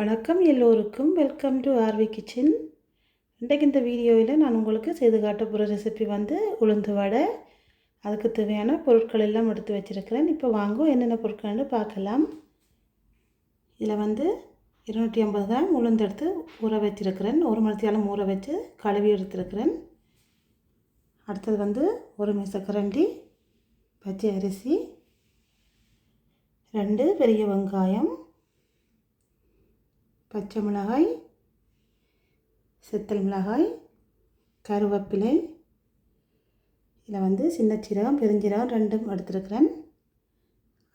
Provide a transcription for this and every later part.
வணக்கம் எல்லோருக்கும். Welcome to RV kitchen இன்றைக்கு இந்த வீடியோவில் நான் உங்களுக்கு செய்து காட்ட போகிற ரெசிபி வந்து உளுந்து வடை. அதுக்கு தேவையான பொருட்கள் எல்லாம் எடுத்து வச்சுருக்கிறேன். இப்போ வாங்க என்னென்ன பொருட்கள்னு பார்க்கலாம். இதில் வந்து இருநூற்றி ஐம்பது கிராம் உளுந்து எடுத்து ஊற வச்சுருக்கிறேன். ஒரு மணித்தியாலும் ஊற வச்சு கழுவி எடுத்துருக்கிறேன். அடுத்தது வந்து ஒரு மீசக்கரண்டி பச்சை அரிசி ரெண்டு பெரிய வெங்காயம் பச்சை மிளகாய் செத்தல் மிளகாய் கருவேப்பிலை. இதில் வந்து சின்ன சீரகம் பெருஞ்சீரகம் ரெண்டும் எடுத்துருக்கிறேன்.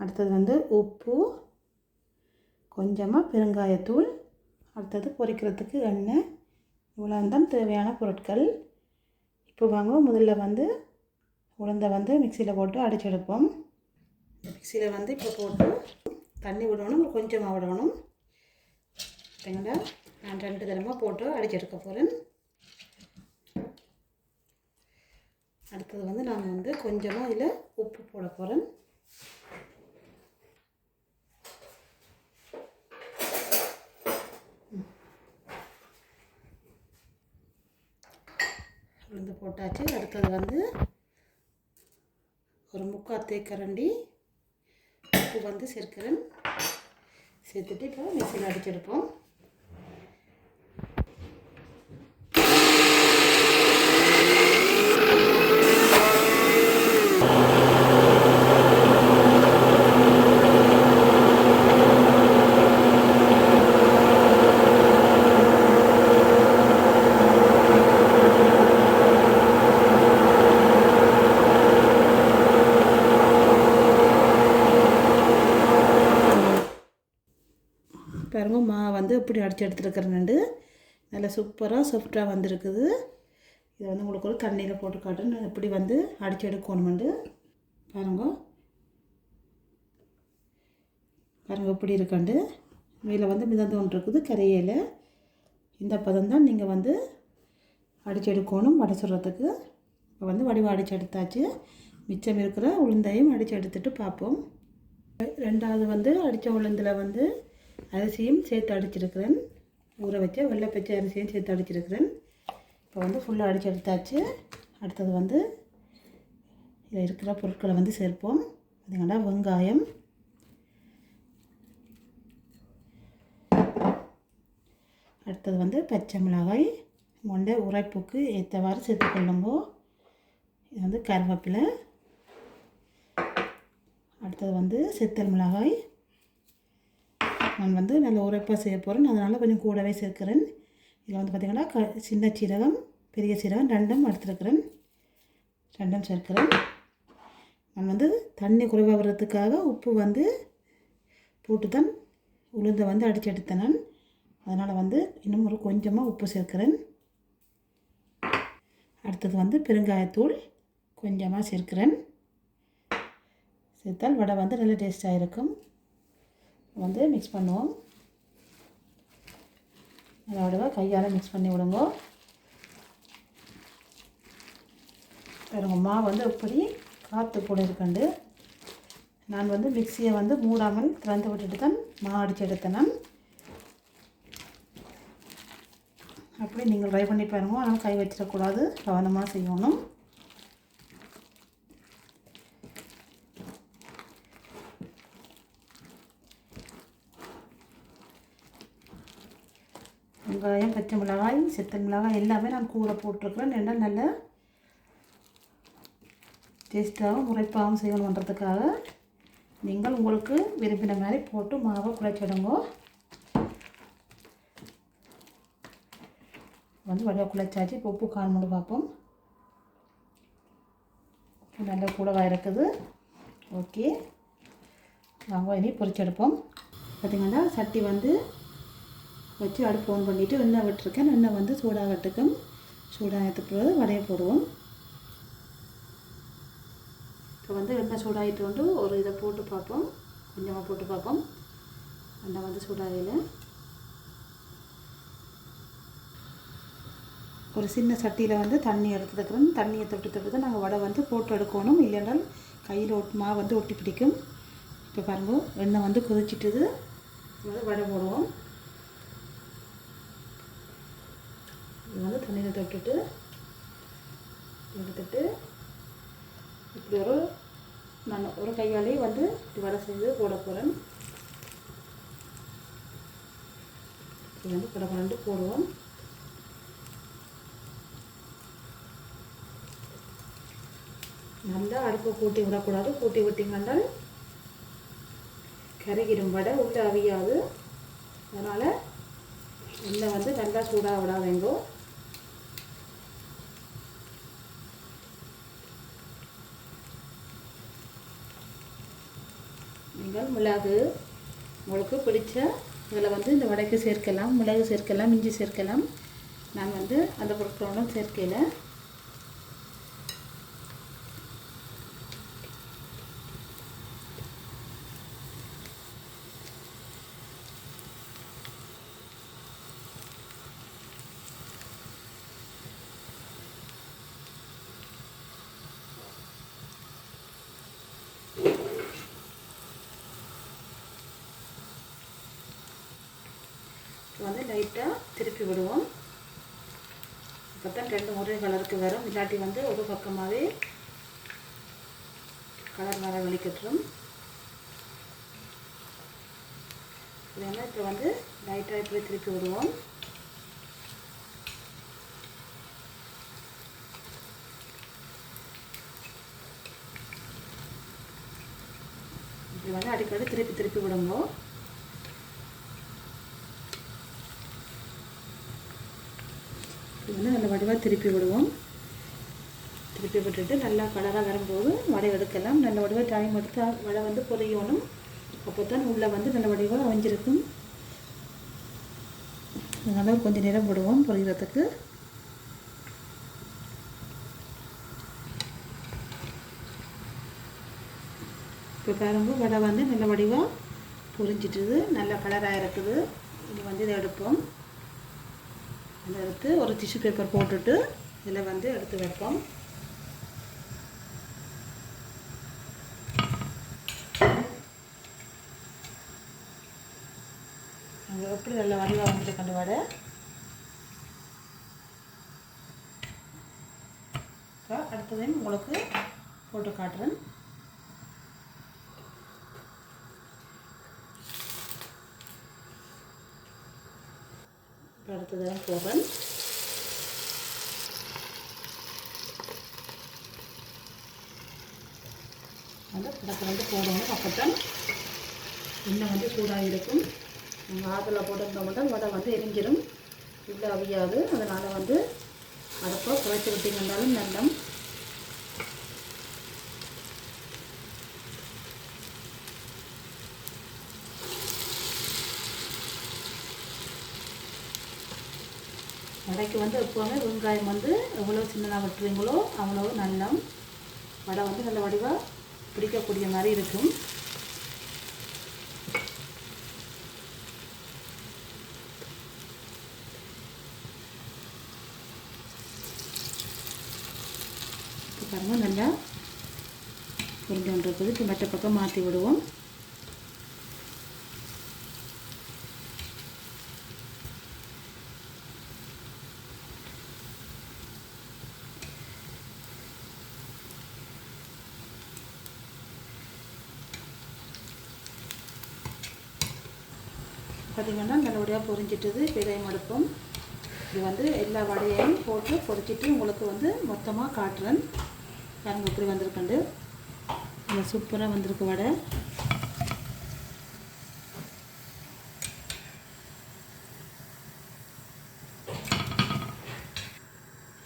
அடுத்தது வந்து உப்பு கொஞ்சமாக பெருங்காயத்தூள் அடுத்தது பொரிக்கிறதுக்கு எண்ணெய் இவ்வளோ தான் தேவையான பொருட்கள். இப்போ வாங்க முதல்ல வந்து உளுந்தை வந்து மிக்சியில் போட்டு அடிச்செடுப்போம் மிக்சியில் வந்து இப்போ போட்டு தண்ணி விடணும் கொஞ்சமாக விடணும். பார்த்தீங்களா நான் ரெண்டு தரமாக போட்டு அடிச்செடுக்க போகிறேன் அடுத்தது வந்து நான் வந்து கொஞ்சமாக இதில் உப்பு போட போகிறேன் உளுந்து போட்டாச்சு. அடுத்தது வந்து ஒரு முக்கால் தேக்கரண்டி உப்பு வந்து சேர்க்கிறேன். சேர்த்துட்டு இப்போ மிக்சியில் அடிச்செடுப்போம் பாருங்க மா வந்து இப்படி அடித்து எடுத்துருக்கிறேன்ண்டு நல்லா சூப்பராக சாஃப்டாக வந்திருக்குது. இதை வந்து உங்களுக்கு ஒரு தண்ணியில் போட்டு காட்டுறேன். இப்படி வந்து அடித்து எடுக்கணுமெண்டு பாருங்க. பாருங்க இப்படி இருக்காண்டு மேலே வந்து மிதந்து ஒன்று இருக்குது கரையில் இந்த பதம் தான் நீங்கள் வந்து அடித்து எடுக்கணும் வடை சுடுறதுக்கு. இப்போ வந்து வடிவம் அடித்து எடுத்தாச்சு. மிச்சம் இருக்கிற உளுந்தையும் அடித்து எடுத்துகிட்டு பார்ப்போம். ரெண்டாவது வந்து அடித்த உளுந்தில் வந்து அரிசியும் சேர்த்து அடிச்சிருக்கிறேன். ஊற வச்ச வெள்ளை பச்சை அரிசியும் சேர்த்து அடிச்சிருக்கிறேன். இப்போ வந்து ஃபுல்லாக அடித்து எடுத்தாச்சு. அடுத்தது வந்து இதில் இருக்கிற பொருட்களை வந்து சேர்ப்போம். அதுங்கடா வெங்காயம். அடுத்தது வந்து பச்சை மிளகாய். மொண்டை உரைப்புக்கு ஏற்றவாறு சேர்த்துக்கொள்ளுங்கோ இது வந்து கருவேப்பிலை. அடுத்தது வந்து செத்தல் மிளகாய். நான் வந்து நல்ல உரைப்பாக செய்ய போகிறேன் அதனால் கொஞ்சம் கூடவே சேர்க்குறேன். இதில் வந்து பார்த்திங்கன்னா க சின்ன சீரகம் பெரிய சீரகம் ரெண்டும் எடுத்துருக்கிறேன். ரெண்டும் சேர்க்கிறேன். நான் வந்து தண்ணி குறைவாக வர்றதுக்காக உப்பு வந்து போட்டு தான் உளுந்தை வந்து அடித்து எடுத்தேன் நான். அதனால் வந்து இன்னும் ஒரு கொஞ்சமாக உப்பு சேர்க்குறேன். அடுத்தது வந்து பெருங்காயத்தூள் கொஞ்சமாக சேர்க்குறேன். சேர்த்தால் வடை வந்து நல்ல டேஸ்ட்டாக இருக்கும். வந்து மிக்ஸ் பண்ணுவோம். அதோட கையால் மிக்ஸ் பண்ணி விடுங்க. பாருங்க மாவு வந்து இப்படி காற்று கூட இருக்கண்டு. நான் வந்து மிக்சியை வந்து மூடாமல் திறந்து விட்டுட்டு தான் மா அடித்து எடுத்தேன் அப்படி நீங்கள் ட்ரை பண்ணி பாருங்க. ஆனால் கை வச்சிடக்கூடாது. கவனமாக செய்யணும். வெங்காயம் பச்சை மிளகாய் செத்த மிளகாய் எல்லாமே நான் கூட போட்டிருக்கிறேன். ஏன்னா நல்ல டேஸ்ட்டாகவும் உரைப்பாகவும் செய்யணுன்றதுக்காக நீங்கள் உங்களுக்கு விரும்பின மாதிரி போட்டு மாவை குழைச்சிடுங்க வந்து வடிவாக குழைச்சாச்சு. இப்போ உப்பு காரணம் பார்ப்போம். நல்ல கூடவாக இருக்குது. ஓகே. வாங்க இனி பொறிச்செடுப்போம் பார்த்திங்கன்னா சட்டி வந்து வச்சு அடுப்பு ஆன் பண்ணிவிட்டு வெண்ணெய் விட்டுருக்கேன் வெண்ணெய் வந்து சூடாகட்டுக்கும் சூடாக பிறகு வடையை போடுவோம். இப்போ வந்து வெண்ணெய் சூடாகிட்டு வந்து ஒரு இதை போட்டு பார்ப்போம். கொஞ்சமாக போட்டு பார்ப்போம். வெண்ணெய் வந்து சூடாகல. ஒரு சின்ன சட்டியில் வந்து தண்ணி எடுத்துக்கிறேன் தண்ணியை தொட்டு தொட்டு தான் நாங்கள் வடை வந்து போட்டு எடுக்கணும். இல்லைனால் கையில் ஒட் மாவு வந்து ஒட்டி பிடிக்கும். இப்போ பாருங்க வெண்ணெய் வந்து கொதிச்சிட்டுது. வடை போடுவோம். தண்ணியில் தொட்டுட்டு எடுத்துட்டு இப்படி ஒரு நான் ஒரு கையாலே வந்து இப்படி வடை செஞ்சு போட போகிறேன் இது வந்து பட படண்டு போடுவோம். நல்லா அடுப்பை கூட்டி விடக்கூடாது. கூட்டி விட்டிங்கன்னா கருகிடும் வடை உள்ளே அவியாது. அதனால் எண்ணெய் வந்து நல்லா சூடாக விடாதீங்கோ. நீங்கள் மிளகு உங்களுக்கு பிடிச்ச இதில் வந்து இந்த வடைக்கு சேர்க்கலாம் மிளகு சேர்க்கலாம் இஞ்சி சேர்க்கலாம். நான் வந்து அந்த பொருட்களோட சேர்க்கையில் வந்து லைட்டாக திருப்பி விடுவோம். அப்போ தான் ரெண்டு முறை கலருக்கு வரும். இல்லாட்டி வந்து ஒரு பக்கமாகவே கலர் வர வலிக்கட்டும் இதெல்லாம் இப்போ வந்து லைட்டாக இப்படி திருப்பி விடுவோம். இப்படி வந்து அடிக்கடி திருப்பி திருப்பி விடுங்க இது வந்து நல்ல வடிவாக திருப்பி விடுவோம். திருப்பி விட்டுட்டு நல்லா கலராக வரும்போது வடை எடுக்கலாம். நல்ல வடிவாக டைம் எடுத்து வடை வந்து பொரியணும். அப்போ தான் உள்ளே வந்து நல்ல வடிவாக அமைஞ்சிருக்கும். அதனால் கொஞ்சம் நேரம் விடுவோம் பொரியறதுக்கு. இப்போ பாருங்கள் வடை வந்து நல்ல வடிவாக பொரிஞ்சிட்டுது. நல்ல கலராக இருக்குது. இது வந்து இதை எடுப்போம். இதை எடுத்து ஒரு டிஷ்யூ பேப்பர் போட்டுட்டு இதில் வந்து எடுத்து வைப்போம். அங்கே எப்படி நல்லா வரல வந்துட்டு கண்டு வடை அடுத்ததையும் உங்களுக்கு போட்டு காட்டுறேன். அடுத்ததான் போகன். வந்து படத்தை வந்து போடணும் அப்போ எண்ணெய் வந்து சூடாக இருக்கும் நம்ம ஆற்றில் போட்டிருந்தா மட்டும் வடை வந்து எரிஞ்சிடும் இல்லை அவியாது. அதனால் வந்து அடுப்பை குறைச்சி விட்டீங்கன்னாலும் நல்லம். வடைக்கு வந்து எப்போவுமே வெங்காயம் வந்து எவ்வளோ சின்னதாக வெட்டுறீங்களோ அவ்வளோ நல்லா வடை வந்து நல்ல வடிவாக பிடிக்கக்கூடிய மாதிரி இருக்கும். பாருங்கள் நல்லா கொஞ்சம் இப்போ மற்ற பக்கம் மாற்றி விடுவோம். பார்த்திங்கன்னா நல்லபடியாக பொரிஞ்சிட்டது. பெரியம் அடுப்போம் இது வந்து எல்லா வடையையும் போட்டு பொரிச்சிட்டு உங்களுக்கு வந்து மொத்தமாக காட்டுறேன். பாருங்க இப்படி வந்திருக்கண்டு. இந்த சூப்பராக வந்திருக்கு வடை.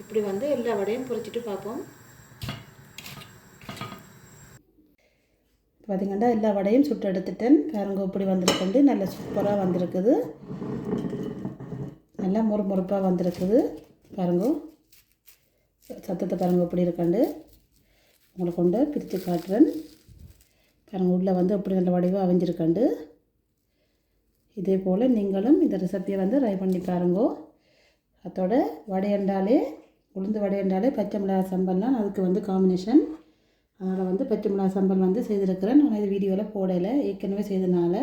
இப்படி வந்து எல்லா வடையும் பொரிச்சிட்டு பார்ப்போம். பார்த்திங்கன்னா எல்லா வடையும் சுட்டு எடுத்துட்டேன். பாருங்க இப்படி வந்திருக்குண்டு நல்லா சூப்பராக வந்திருக்குது. நல்லா முறுமுறுப்பாக வந்திருக்குது. பாருங்க. சத்தத்தை பாருங்க இப்படி இருக்காண்டு. உங்களை கொண்டு பிரித்து காட்டுறேன். பாருங்க உள்ளே வந்து அப்படி நல்ல வடிவாக அவிஞ்சிருக்காண்டு. இதே போல் நீங்களும் இந்த ரெசிப்பியை வந்து ட்ரை பண்ணி பாருங்கோ. அதோட வடையண்டாலே உளுந்து வடையண்டாலே பச்சை மிளகாய் சம்பல்லாம் அதுக்கு வந்து காம்பினேஷன் அதனால் வந்து பச்சை மிளகாய் சம்பல் வந்து செய்திருக்கிறேன். நான் இது வீடியோவில் போடலை. ஏற்கனவே செய்தனால.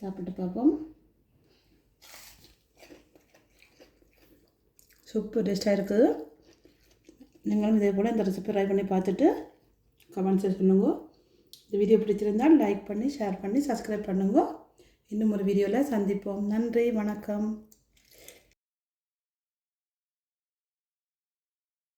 சாப்பிட்டு பார்ப்போம். சூப்பர் டேஸ்ட்டாக இருக்குது. நீங்களும் இதே போல் இந்த ரெசிபி ட்ரை பண்ணி பார்த்துட்டு கமெண்ட்ஸில் சொல்லுங்க. இந்த வீடியோ பிடிச்சிருந்தால் லைக் பண்ணி ஷேர் பண்ணி சப்ஸ்கிரைப் பண்ணுங்க. இன்னும் ஒரு வீடியோவில் சந்திப்போம். நன்றி வணக்கம்.